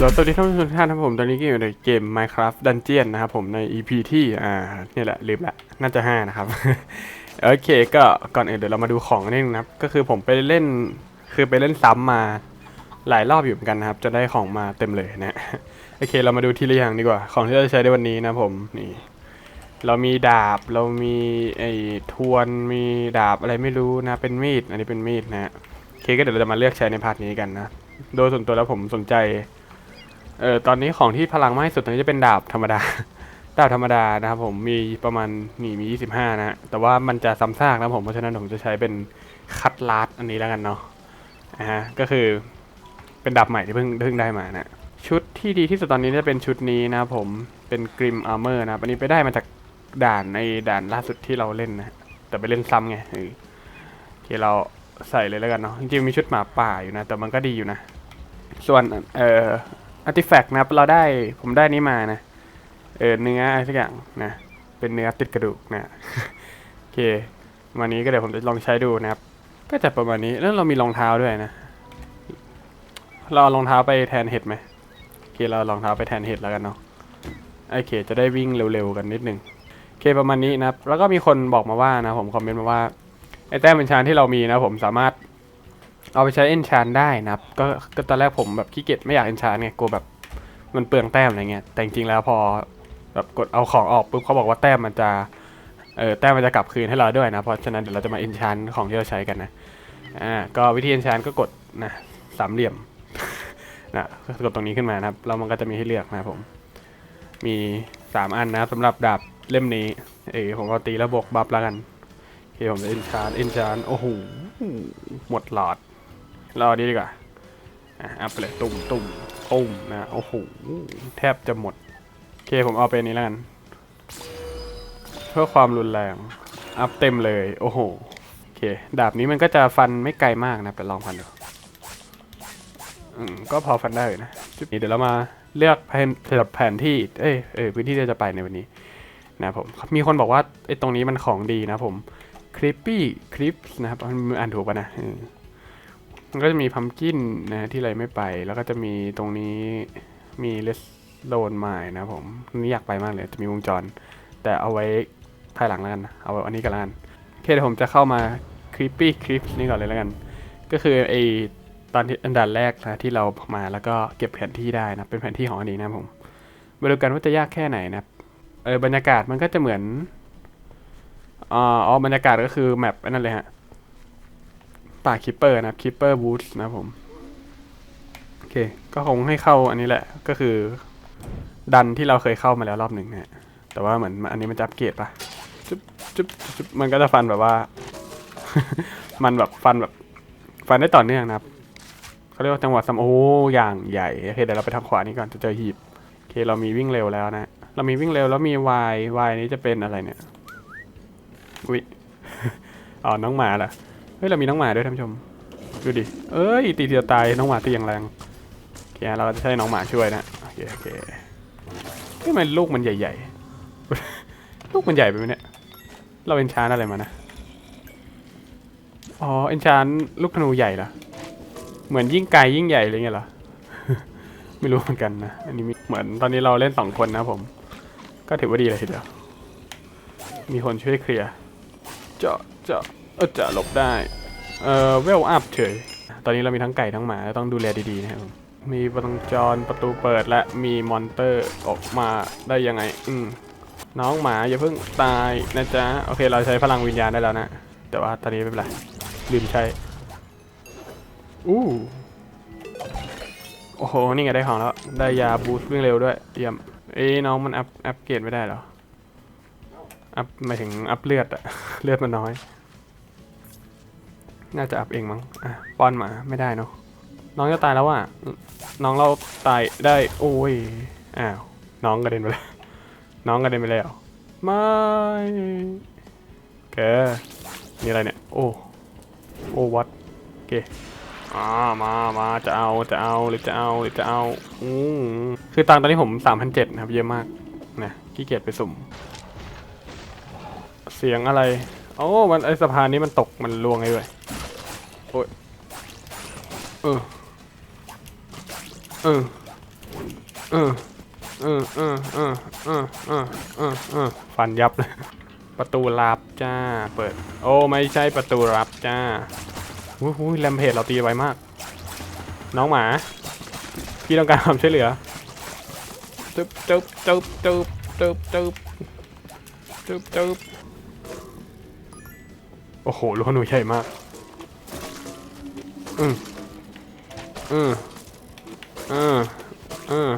เราสวัสดีท่านผู้ชมทุกท่านครับผมตอนนี้ก็อยู่ในเกม Minecraft Dungeon นะครับผมใน EP ที่อ่านี่แหละลืมละน่าจะ 5 นะครับ โอเคก็ก่อนอื่นเดี๋ยวเรามาดูของนิดนึงนะครับก็คือผมไปเล่นคือไปเล่นซ้ำมาหลายรอบอยู่เหมือนกันนะครับจนได้ของมาเต็มเลยนะโอเคเรามาดูทีละอย่างดีกว่า ของที่เราจะใช้ในวันนี้นะผมนี่เรามีดาบเรามีไอ้ทวนมีดาบอะไรไม่รู้นะเป็นมีด อันนี้เป็นมีดนะฮะโอเคก็เดี๋ยวเราจะมาเลือกใช้ในพาร์ทนี้กันนะโดยส่วนตัวแล้วผมสนใจ เออตอนนี้ของที่พลังมากที่สุดตอนนี้จะเป็นดาบธรรมดา ดาบธรรมดานะครับผมมีประมาณนี่มี 25 นะแต่ว่ามันจะซ้ำซากนะผมเพราะฉะนั้นผมจะใช้เป็นคัตลาสอันนี้แล้วกันเนาะอ่าฮะก็คือเป็นดาบใหม่ที่เพิ่งเพิ่งได้มานะชุดที่ดีที่สุดตอนนี้จะเป็นชุดนี้นะผมเป็นกริมอาร์เมอร์นะอันนี้ไปได้มาจากด่านในด่านล่าสุดที่เราเล่นนะแต่ไปเล่นซ้ำไงเออเคเราใส่เลยแล้วกันเนาะจริงๆมีชุดหมาป่าอยู่นะ แต่มันก็ดีอยู่นะ ส่วนเอ่อ อาร์ติแฟกต์นะครับเราได้ผมได้นี้มานะเออเนื้ออะไรสักอย่างนะเป็นเนื้อติดกระดูกนะโอเควันนี้ก็เดี๋ยวผมจะลองใช้ดูนะครับ ก็จะประมาณนี้แล้วเรามีรองเท้าด้วยนะ เราเอารองเท้าไปแทนเห็ดไหมโอเคเรารองเท้าไปแทนเห็ดแล้วกันเนาะโอเค จะได้วิ่งเร็วๆกันนิดนึงโอเคประมาณนี้นะครับ แล้วก็มีคนบอกมาว่านะผมคอมเมนต์มาว่าไอ้แต้มเป็นชานที่เรามีนะผมสามารถ เอาไปใช้เอนชานได้นะครับก็ก็ตอนแรกผมแบบขี้เกียจไม่อยากเอนชานไงกลัวแบบมันเปลืองแต้มอะไรเงี้ยแต่จริงๆแล้วพอแบบกดเอาของออกปุ๊บเขาบอกว่าแต้มมันจะเออแต้มมันจะกลับคืนให้เราด้วยนะเพราะฉะนั้นเดี๋ยวเราจะมาเอนชานของที่เราใช้กันนะอ่าก็วิธีเอนชานก็กดนะสามเหลี่ยมนะกดตรงนี้ขึ้นมานะครับแล้วมันก็จะมีให้เลือกนะผม มีสามอันนะครับสำหรับดาบเล่มนี้ เออผมก็ตีแล้วบวกบัฟแล้วกันโอเคผมจะเอนชานเอนชานโอ้โหหมดหลอด รอดีดีกว่าอะอัพไปเลยตุ่มตุ่มตุ่มนะโอ้โหแทบจะหมดโอเคผมเอาไปนี้แล้วกันเพื่อความรุนแรง อัพเต็มเลย โอ้โหโอเค ดาบนี้มันก็จะฟันไม่ไกลมากนะแต่ลองฟันดูอืมก็พอฟันได้นะจุดนี้เดี๋ยวเรามาเลือกแผนสำหรับแผนที่ เอ้ยเอพื้นที่ที่จะไปในวันนี้ นะผม มีคนบอกว่าไอ้ตรงนี้มันของดีนะผม creepy clip นะครับมันอ่านถูกปะนะ มันก็จะมีพัมกินนะที่ไรไม่ไป แล้วก็จะมีตรงนี้มีเลสโลนใหม่นะผมนี่อยากไปมากเลยจะมีวงจร แต่เอาไว้ภายหลังแล้วกันเอาอันนี้กันแล้วกันโอเคเดี๋ยวผมจะเข้ามาคลิปปี้คลิปนี่ก่อนเลยแล้วกัน ก็คือไอตอนที่อันดับแรกนะที่เรามาแล้วก็เก็บแผนที่ได้นะเป็นแผนที่ของอันนี้นะผมมาดูกันว่าจะยากแค่ไหนนะเออบรรยากาศมันก็จะเหมือนอ๋ออ๋อบรรยากาศก็คือแมปอันนั้นเลยฮะ ป่าคิปเปอร์นะครับคิปเปอร์บูธนะผม โอเค ก็คงให้เข้าอันนี้แหละ ก็คือ ดันที่เราเคยเข้ามาแล้วรอบหนึ่งนะแต่ว่าเหมือนอันนี้มันจะอัปเกรดปะจุ๊บจุ๊บจุ๊บมันก็จะฟันแบบว่า มันแบบฟันแบบ ฟันได้ต่อเนื่องนะครับเขาเรียกว่าจังหวะซัมโออย่างใหญ่โอเคเดี๋ยวเราไปทางขวานี้ก่อนจะเจอหีบโอเคเรามีวิ่งเร็วแล้วนะ เรามีวิ่งเร็วแล้วมีวายวายนี้จะเป็นอะไรเนี่ยอุ้ยอ๋อน้องหมาเหรอ เฮ้ยเรามีน้องหมาด้วยท่านผู้ชมดูดิเอ้ยตีเดียวตายน้องหมาตีอย่างแรงโอเคเราจะใช้น้องหมาช่วยนะโอเคโอเคทำไมลูกมันใหญ่ๆ ลูกมันใหญ่ไปไหมเนี่ย เราเอนชานอะไรมานะ อ๋อเอ็นชานลูกธนูใหญ่เหรอ เหมือนยิ่งไกลยิ่งใหญ่อะไรเงี้ยเหรอ ไม่รู้เหมือนกันนะ อันนี้เหมือนตอนนี้เราเล่นสองคนนะผม ก็ถือว่าดีเลยทีเดียว มีคนช่วยเคลียร์ เจาะเจาะ เออจะหลบได้ เอ่อเวลอัพเฉย ตอนนี้เรามีทั้งไก่ทั้งหมาต้องดูแลดีๆนะครับ มีประตูจรประตูเปิดและมีมอนเตอร์ออกมาได้ยังไง อืมน้องหมาอย่าเพิ่งตายนะจ๊ะ โอเคเราใช้พลังวิญญาณได้แล้วนะ แต่ว่าตอนนี้ไม่เป็นไรลืมใช้ อู้โอ้โห นี่ไงได้ของแล้ว ได้ยาบูสต์วิ่งเร็วด้วย เยี่ยม เอ้ยน้องมันอัพอัพเกรดไม่ได้หรอ อัพหมายถึงอัพเลือดอะเลือดมันน้อย น่าจะอัพเองมั้งอะป้อนหมาไม่ได้เนาะน้องจะตายแล้วอะน้องเราตายได้โอ้ยอ้าวน้องกระเด็นไปแล้วน้องกระเด็นไปแล้วไม่แกนี่อะไรเนี่ยโอ้โอ้วัดโอเคอ่ามามาจะเอาจะเอาหรือจะเอาหรือจะเอาอืมคือตังตอนนี้ผมสามพันเจ็ดนะครับเยอะมากนะขี้เกียจไปสุ่ม เสียงอะไรโอ้มันไอสะพานนี้มันตกมันลวงไงด้วย โอ้ยเออเออเออเออเออเออเออเออเออเออฟันยับเลย ประตูลับจ้า เปิด โอ้ไม่ใช่ประตูลับจ้าวู้หูแรมเพจเราตีไวมาก น้องหมา พี่ต้องการความช่วยเหลือตึ๊บตึ๊บตึ๊บตึ๊บตึ๊บตึ๊บตึ๊บตึ๊บโอ้โหลูกหนูใหญ่มาก อืมอืมอืมอืม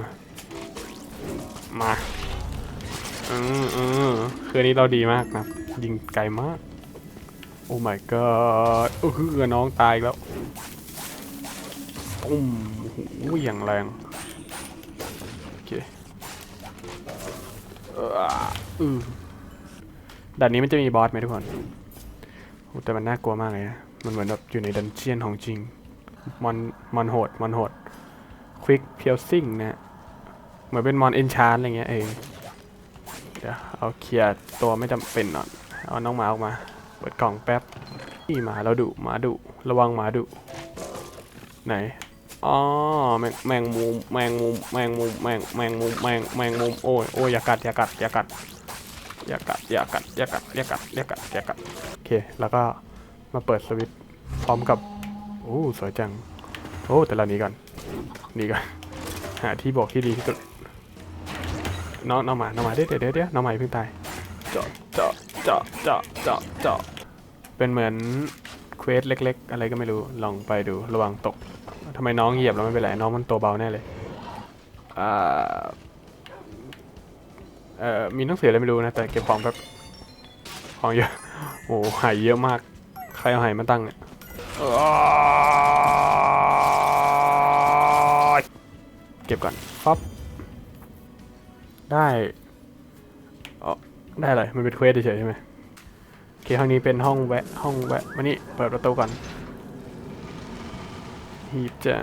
มาอืมอืมคืนนี้เราดีมากนะยิงไกลมาก โอ้ my god โอ้คือน้องตายแล้วอุ้มโอ้โหอย่างแรง โอเคเอออือด่านนี้มันจะมีบอสไหมทุกคนแต่มันน่ากลัวมากเลยนะ มันเหมือนแบบอยู่ในดันเจียนของจริงมอนมอนโหดมอนโหด ควิกเพียวซิ่งนะเหมือนเป็นมอนเอนชานอะไรเงี้ยเองเดี๋ยวเอาเคลียร์ตัวไม่จำเป็นหน่อยเอาน้องหมาออกมา เปิดกล่องแป๊บนี่หมาเราดุหมาดุระวังหมาดุไหนอ๋อแมงแมงมุมแมงมุมแมงมุมแมงแมงมุมแมงแมงมุมโอ้ยโอ้ยอย่ากัดอย่ากัดอย่ากัดอย่ากัดอย่ากัดอย่ากัดอย่ากัดอย่ากัดอย่ากัดโอเคแล้วก็ มาเปิดสวิตช์พร้อมกับโอ้สวยจัง โอ้ แต่เราหนี้ก่อนหนี่ก่อนหาที่บอกที่ดีที่สุดน้องน้องหมาน้องหมาเดี๋ยวเดี๋ยวเดี๋ยวน้องหมาอย่าเพิ่งตายเจาะเจาะเจาะเจาะเจาะเจาะเป็นเหมือนเควสเล็ก ๆ อะไรก็ไม่รู้ลองไปดูระวังตกทำไมน้องเหยียบแล้วไม่เป็นไรน้องมันตัวเบาแน่เลยอ่าเอ่อมีหนังสืออะไรไม่รู้นะแต่เก็บของแบบของเยอะโอ้หายเยอะมาก ใครเอาหายมาตั้งเนี่ยอ้ายเก็บก่อนปั๊บได้อ๋อได้อะไรมันเป็นเควสเฉยๆใช่ไหมโอเคห้องนี้เป็นห้องแวะห้องแวะมานี่เปิดประตูก่อนหีบจ้า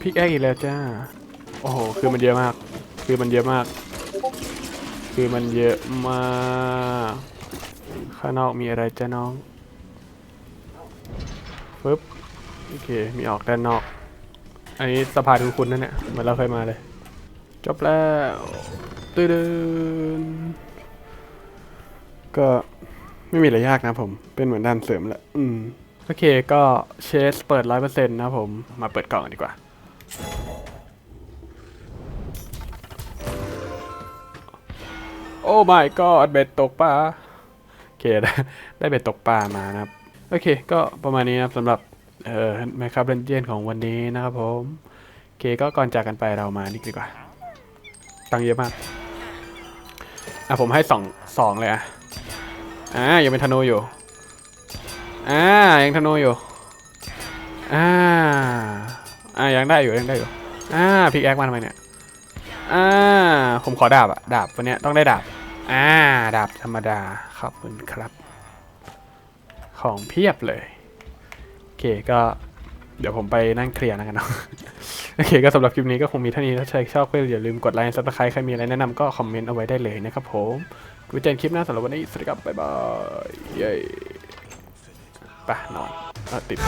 พิกแอคอีกแล้วจ้า โอ้โห คือมันเยอะมาก คือมันเยอะมาก คือมันเยอะมากข้างนอกมีอะไรจ้าน้องปึ๊บโอเค มีออกด้านนอก อันนี้สะพานคุณคุณนั่นเนี่ยเหมือนเราเคยมาเลย จบแล้วตื่นก็ไม่มีอะไรยากนะผม เป็นเหมือนด้านเสริมแหละ อืม โอเคก็เชสเปิดร้อยเปอร์เซ็นต์นะผม มาเปิดกล่องกันดีกว่า โอ้ my god เบ็ดตกปลาโอเคได้ไดเบ็ดตกปลามานะครับ โอเค ก็ประมาณนี้นะครับสำหรับเอ่อแมคคาเบนเจนของวันนี้นะครับผมโอเคก็ก่อนจากกันไปเรามานี่ดีกว่า ตังเยอะมาก อะผมให้สองสองเลยอะ อ่ายังเป็นธนูอยู่ อ่ายังธนูอยู่ อ่าอ่ายังได้อยู่ยังได้อยู่ อ่าพิกแอคมาทำไมเนี่ย อ่าผมขอดาบอะดาบวันนี้ต้องได้ดาบ อ่า ดาบธรรมดาขอบคุณครับ ของเพียบเลยโอเคก็เดี๋ยวผมไปนั่งเคลียร์นะกันเนาะโอเคก็สำหรับคลิปนี้ก็คงมีเท่านี้ถ้าใครชอบก็อย่าลืมกดไลค์ซับสไครต์ใครมีอะไรแนะนำก็คอมเมนต์เอาไว้ได้เลยนะครับผมกูเจอกันคลิปหน้าสำหรับวันนี้สวัสดีครับบ๊ายบายเย้ไปนอนอติด